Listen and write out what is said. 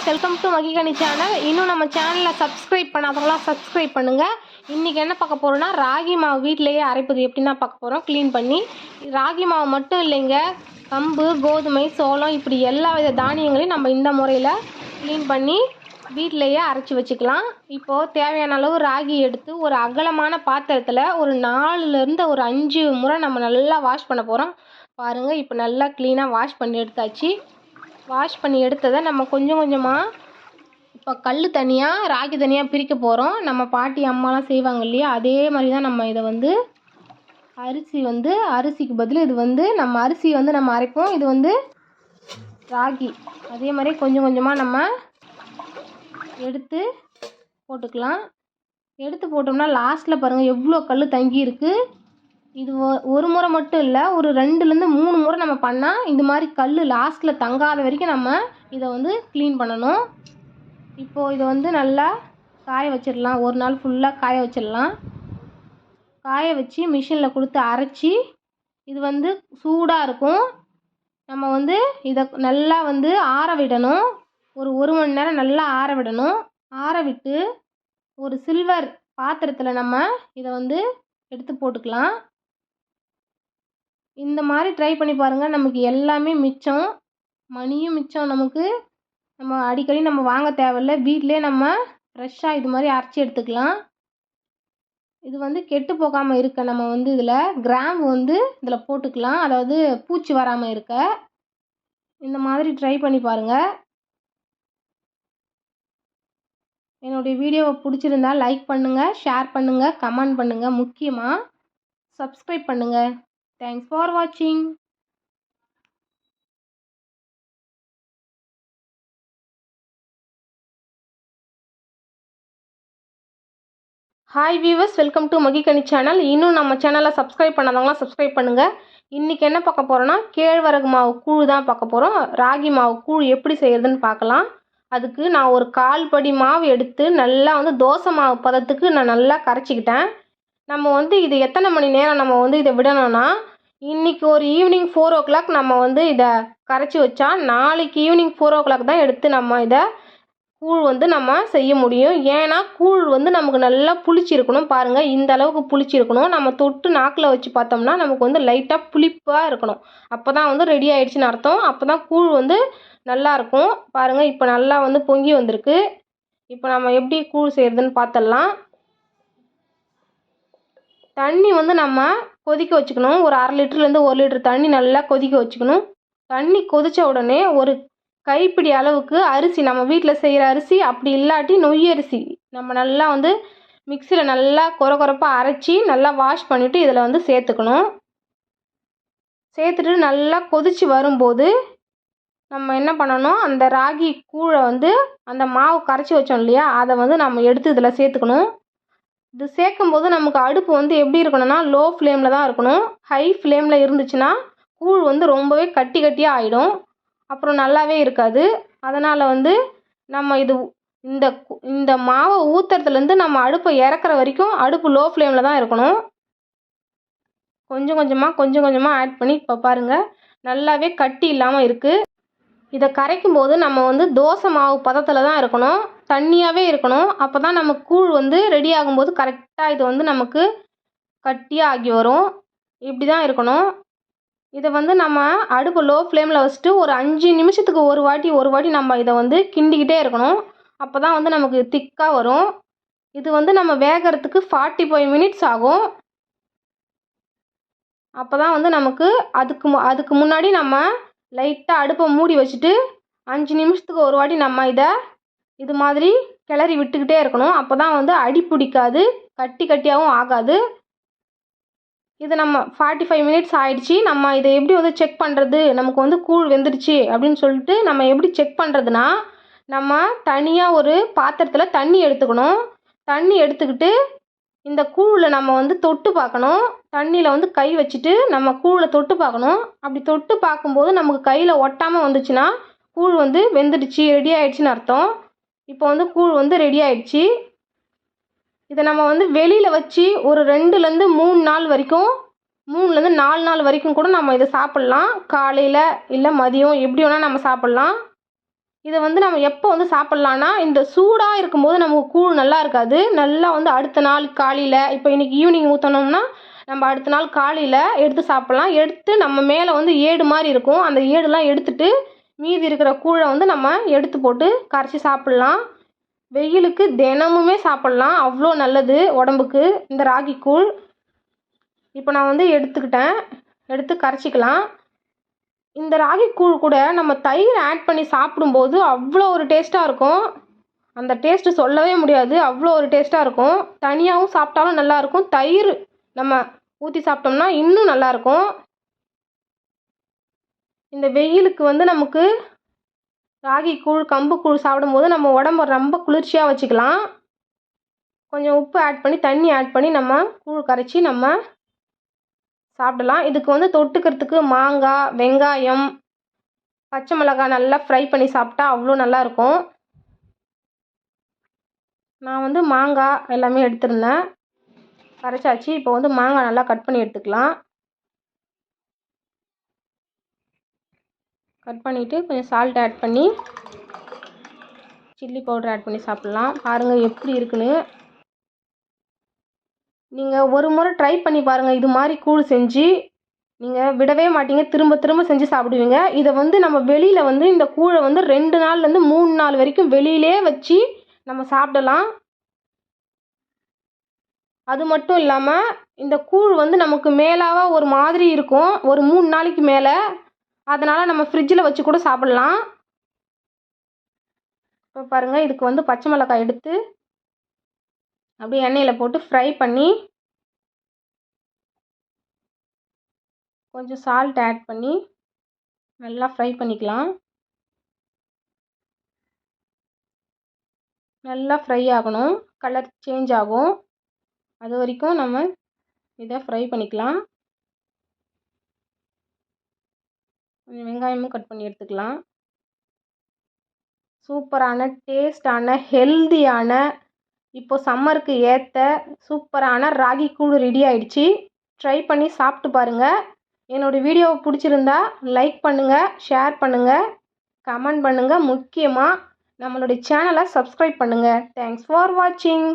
Viewers welcome to Magikani channel இன்னும் நம்ம சேனலில் சப்ஸ்கிரைப் பண்ணாதவங்களாம் சப்ஸ்கிரைப் பண்ணுங்கள் இன்றைக்கி என்ன பார்க்க போகிறோன்னா ராகி மாவு வீட்டிலேயே அரைப்பது எப்படின்னா பார்க்க போகிறோம் க்ளீன் பண்ணி ராகி மாவு மட்டும் இல்லைங்க. கம்பு கோதுமை சோளம் இப்படி எல்லா வித தானியங்களையும் நம்ம இந்த முறையில் க்ளீன் பண்ணி வீட்டிலையே அரைச்சி வச்சுக்கலாம். இப்போது தேவையான அளவு ராகி எடுத்து ஒரு அகலமான பாத்திரத்தில் ஒரு நாலுலேருந்து ஒரு அஞ்சு முறை நம்ம நல்லா வாஷ் பண்ண போகிறோம் பாருங்கள் இப்போ நல்லா க்ளீனாக வாஷ் பண்ணி எடுத்தாச்சு. வாஷ் பண்ணி எடுத்ததை நம்ம கொஞ்சம் கொஞ்சமாக இப்போ கல் தனியாக ராகி தனியாக பிரிக்க போகிறோம் நம்ம பாட்டி அம்மாலாம் செய்வாங்க இல்லையா? அதே மாதிரி தான் நம்ம இதை வந்து அரிசி வந்து அரிசிக்கு பதில் இது வந்து நம்ம அரிசி வந்து நம்ம அரைப்போம். இது வந்து ராகி. அதே மாதிரி கொஞ்சம் கொஞ்சமாக நம்ம எடுத்து போட்டுக்கலாம். எடுத்து போட்டோம்னா லாஸ்ட்டில் பாருங்கள் எவ்வளோ கல் தங்கியிருக்கு. இது ஒ- ஒரு முறை மட்டும் இல்லை ஒரு ரெண்டுலேருந்து மூணு முறை நம்ம பண்ணால் இந்த மாதிரி கல் லாஸ்ட்டில் தங்காத வரைக்கும் நம்ம இதை வந்து க்ளீன் பண்ணணும். இப்போது இதை வந்து நல்லா காய வச்சிடலாம். ஒரு நாள் ஃபுல்லாக காய வச்சிடலாம். காய வச்சு மிஷினில் கொடுத்து அரைச்சி இது வந்து சூடாக இருக்கும். நம்ம வந்து இதை நல்லா வந்து ஆற விடணும். ஒரு ஒரு மணி நேரம் நல்லா ஆற விடணும். ஆற விட்டு ஒரு சில்வர் பாத்திரத்தில் நம்ம இதை வந்து எடுத்து போட்டுக்கலாம். இந்த மாதிரி ட்ரை பண்ணி பாருங்கள் நமக்கு எல்லாமே மிச்சம். மணியும் மிச்சம் நமக்கு. நம்ம அடிக்கடி நம்ம வாங்க தேவையில்ல. வீட்டிலே நம்ம ஃப்ரெஷ்ஷாக இது மாதிரி அரைச்சி எடுத்துக்கலாம். இது வந்து கெட்டு போகாமல் இருக்க நம்ம வந்து இதில் கிராம்பு வந்து இதில் போட்டுக்கலாம். அதாவது பூச்சி வராமல் இருக்க. இந்த மாதிரி ட்ரை பண்ணி பாருங்கள் என்னுடைய வீடியோவை பிடிச்சிருந்தா லைக் பண்ணுங்கள் ஷேர் பண்ணுங்கள் கமெண்ட் பண்ணுங்கள் முக்கியமாக சப்ஸ்கிரைப் பண்ணுங்கள் தேங்க்ஸ் ஃபார் வாட்சிங் hi viewers welcome to Magikani channel இன்னும் நம்ம சேனலை சப்ஸ்கிரைப் பண்ணாதவங்களாம் சப்ஸ்கிரைப் பண்ணுங்கள் இன்றைக்கி என்ன பார்க்க போகிறோன்னா கேழ்வரகு மாவு கூழ் தான் பார்க்க போகிறோம் ராகி மாவு கூழ் எப்படி செய்கிறதுன்னு பார்க்கலாம். அதுக்கு நான் ஒரு கால் படி மாவு எடுத்து நல்லா வந்து தோசை மாவு பதத்துக்கு நான் நல்லா கரைச்சிக்கிட்டேன். நம்ம வந்து இது எத்தனை மணி நேரம் நம்ம வந்து இதை விடணும்னா இன்றைக்கி ஒரு ஈவினிங் ஃபோர் ஓ கிளாக் நம்ம வந்து இதை கரைச்சி வச்சா நாளைக்கு ஈவினிங் ஃபோர் ஓ கிளாக் தான் எடுத்து நம்ம இதை கூழ் வந்து நம்ம செய்ய முடியும். ஏன்னா கூழ் வந்து நமக்கு நல்லா புளிச்சிருக்கணும் பாருங்கள் இந்த அளவுக்கு புளிச்சிருக்கணும். நம்ம தொட்டு நாக்கில் வச்சு பார்த்தோம்னா நமக்கு வந்து லைட்டாக புளிப்பாக இருக்கணும். அப்போ தான் வந்து ரெடி ஆகிடுச்சின்னு அர்த்தம். அப்போ தான் கூழ் வந்து நல்லாயிருக்கும் பாருங்கள் இப்போ நல்லா வந்து பொங்கி வந்திருக்கு. இப்போ நம்ம எப்படி கூழ் செய்கிறதுன்னு பார்த்துடலாம் தண்ணி வந்து நம்ம கொதிக்க வச்சுக்கணும். ஒரு அரை லிட்டர்லேருந்து ஒரு லிட்டர் தண்ணி நல்லா கொதிக்க வச்சுக்கணும். தண்ணி கொதித்த உடனே ஒரு கைப்பிடி அளவுக்கு அரிசி நம்ம வீட்டில் செய்கிற அரிசி அப்படி இல்லாட்டி நொய் அரிசி நம்ம நல்லா வந்து மிக்சியில் நல்லா கொர கொரப்பாக அரைச்சி நல்லா வாஷ் பண்ணிவிட்டு இதில் வந்து சேர்த்துக்கணும். சேர்த்துட்டு நல்லா கொதிச்சு வரும்போது நம்ம என்ன பண்ணணும்? அந்த ராகி கூழை வந்து அந்த மாவு கரைச்சி வச்சோம் இல்லையா? அதை வந்து நம்ம எடுத்து இதில் சேர்த்துக்கணும். இது சேர்க்கும்போது நமக்கு அடுப்பு வந்து எப்படி இருக்கணும்னா லோ ஃப்ளேமில் தான் இருக்கணும். ஹை ஃப்ளேமில் இருந்துச்சுன்னா கூழ் வந்து ரொம்பவே கட்டி கட்டியாக ஆகிடும் அப்புறம் நல்லாவே இருக்காது. அதனால் வந்து நம்ம இது இந்த இந்த மாவை ஊற்றுறதுலேருந்து நம்ம அடுப்பை இறக்குற வரைக்கும் அடுப்பு லோ ஃப்ளேமில் தான் இருக்கணும். கொஞ்சம் கொஞ்சமாக கொஞ்சம் கொஞ்சமாக ஆட் பண்ணி இப்போ பாருங்கள் நல்லாவே கட்டி இல்லாமல் இருக்குது இதை கரைக்கும் போது நம்ம வந்து தோசை மாவு பதத்தில் தான் இருக்கணும். தண்ணியாகவே இருக்கணும். அப்போ தான் நம்ம கூழ் வந்து ரெடி ஆகும்போது கரெக்டாக இது வந்து நமக்கு கட்டியாக ஆகி வரும். இப்படி தான் இருக்கணும். இதை வந்து நம்ம அடுப்பு லோ ஃப்ளேமில் வச்சுட்டு ஒரு அஞ்சு நிமிஷத்துக்கு ஒரு வாட்டி ஒரு வாட்டி நம்ம இதை வந்து கிண்டிக்கிட்டே இருக்கணும். அப்போ தான் வந்து நமக்கு திக்காக வரும். இது வந்து நம்ம வேகறதுக்கு ஃபார்ட்டி ஃபைவ் மினிட்ஸ் ஆகும். அப்போ தான் வந்து நமக்கு அதுக்கு மு- அதுக்கு முன்னாடி நம்ம லைட்டாக அடுப்பை மூடி வச்சுட்டு அஞ்சு நிமிஷத்துக்கு ஒரு வாட்டி நம்ம இதை இது மாதிரி கிளறி விட்டுக்கிட்டே இருக்கணும். அப்போ தான் வந்து அடி பிடிக்காது கட்டி கட்டியாகவும் ஆகாது. இது நம்ம ஃபார்ட்டி ஃபைவ் மினிட்ஸ் ஆயிடுச்சு. நம்ம இதை எப்படி வந்து செக் பண்ணுறது நமக்கு வந்து கூழ் வெந்துருச்சு அப்படின்னு சொல்லிட்டு நம்ம எப்படி செக் பண்ணுறதுனா நம்ம தனியாக ஒரு பாத்திரத்தில் தண்ணி எடுத்துக்கணும். தண்ணி எடுத்துக்கிட்டு இந்த கூழில் நம்ம வந்து தொட்டு பார்க்கணும். தண்ணியில் வந்து கை வச்சுட்டு நம்ம கூழில் தொட்டு பார்க்கணும். அப்படி தொட்டு பார்க்கும்போது நமக்கு கையில் ஒட்டாமல் வந்துச்சுன்னா கூழ் வந்து வெந்துடுச்சு ரெடி ஆயிடுச்சுன்னு அர்த்தம். இப்போ வந்து கூழ் வந்து ரெடி ஆயிடுச்சு. இதை நம்ம வந்து வெளியில் வச்சு ஒரு ரெண்டுலேருந்து மூணு நாள் வரைக்கும் மூணுலேருந்து நாலு நாள் வரைக்கும் கூட நம்ம இதை சாப்பிட்லாம். காலையில் இல்லை மதியம் எப்படி வேணால் நம்ம சாப்பிட்லாம். இதை வந்து நம்ம எப்போ வந்து சாப்பிட்லான்னா இந்த சூடாக இருக்கும்போது நமக்கு கூழ் நல்லா இருக்காது. நல்லா வந்து அடுத்த நாள் காலையில் இப்போ இன்றைக்கி ஈவினிங் ஊற்றினோம்னா நம்ம அடுத்த நாள் காலையில் எடுத்து சாப்பிட்லாம். எடுத்து நம்ம மேலே வந்து ஏடு மாதிரி இருக்கும். அந்த ஏடுலாம் எடுத்துட்டு மீதி இருக்கிற கூழை வந்து நம்ம எடுத்து போட்டு கரைச்சி சாப்பிட்லாம். வெயிலுக்கு தினமுமே சாப்பிட்லாம். அவ்வளோ நல்லது உடம்புக்கு. இந்த ராகி கூழ் இப்போ நான் வந்து எடுத்துக்கிட்டேன். எடுத்து கரைச்சிக்கலாம். இந்த ராகி கூழ் கூட நம்ம தயிர் ஆட் பண்ணி சாப்பிடும்போது அவ்வளோ ஒரு டேஸ்ட்டாக இருக்கும். அந்த டேஸ்ட்டு சொல்லவே முடியாது. அவ்வளோ ஒரு டேஸ்ட்டாக இருக்கும். தனியாகவும் சாப்பிட்டாலும் நல்லாயிருக்கும் தயிர் நம்ம ஊற்றி சாப்பிட்டோம்னா இன்னும் நல்லாயிருக்கும் இந்த வெயிலுக்கு வந்து நமக்கு ராகி கூழ் கம்பு கூழ் சாப்பிடும்போது நம்ம உடம்ப ரொம்ப குளிர்ச்சியாக வச்சுக்கலாம். கொஞ்சம் உப்பு ஆட் பண்ணி தண்ணி ஆட் பண்ணி நம்ம கூழ் கரைச்சி நம்ம சாப்பிடலாம். இதுக்கு வந்து தொட்டுக்கிறதுக்கு மாங்காய் வெங்காயம் பச்சை மிளகாய் நல்லா ஃப்ரை பண்ணி சாப்பிட்டா அவ்வளோ நல்லாயிருக்கும் நான் வந்து மாங்காய் எல்லாமே எடுத்திருந்தேன். கரைச்சாச்சு. இப்போ வந்து மாங்காய் நல்லா கட் பண்ணி எடுத்துக்கலாம். கட் பண்ணிவிட்டு கொஞ்சம் சால்ட் ஆட் பண்ணி சில்லி பவுடர் ஆட் பண்ணி சாப்பிட்லாம். பாருங்கள் எப்படி இருக்குன்னு. நீங்கள் ஒரு முறை ட்ரை பண்ணி பாருங்கள் இது மாதிரி கூழ் செஞ்சு நீங்கள் விடவே மாட்டீங்க. திரும்ப திரும்ப செஞ்சு சாப்பிடுவீங்க. இதை வந்து நம்ம வெளியில் வந்து இந்த கூழை வந்து ரெண்டு நாள்லேருந்து மூணு நாள் வரைக்கும் வெளியிலே வச்சு நம்ம சாப்பிடலாம். அது மட்டும் இல்லாமல் இந்த கூழ் வந்து நமக்கு மேலாவாக ஒரு மாதிரி இருக்கும். ஒரு மூணு நாளைக்கு மேலே அதனால் நம்ம ஃப்ரிட்ஜில் வச்சு கூட சாப்பிட்லாம். இப்போ பாருங்கள் இதுக்கு வந்து பச்சை மிளகாய் எடுத்து அப்படியே எண்ணெயில் போட்டு ஃப்ரை பண்ணி கொஞ்சம் சால்ட் ஆட் பண்ணி நல்லா ஃப்ரை பண்ணிக்கலாம். நல்லா ஃப்ரை ஆகணும். கலர் சேஞ்ச் ஆகும். அது வரைக்கும் நம்ம இதை ஃப்ரை பண்ணிக்கலாம். கொஞ்சம் வெங்காயமும் கட் பண்ணி எடுத்துக்கலாம். சூப்பரான டேஸ்டான ஹெல்தியான இப்போ சம்மருக்கு ஏற்ற சூப்பரான ராகி கூழ் ரெடி ஆயிடுச்சு. ட்ரை பண்ணி சாப்பிட்டு பாருங்கள் என்னோடய வீடியோவை பிடிச்சிருந்தா லைக் பண்ணுங்கள் ஷேர் பண்ணுங்கள் கமெண்ட் பண்ணுங்கள் முக்கியமாக நம்மளுடைய சேனலை சப்ஸ்கிரைப் பண்ணுங்கள் தேங்க்ஸ் ஃபார் வாட்சிங்.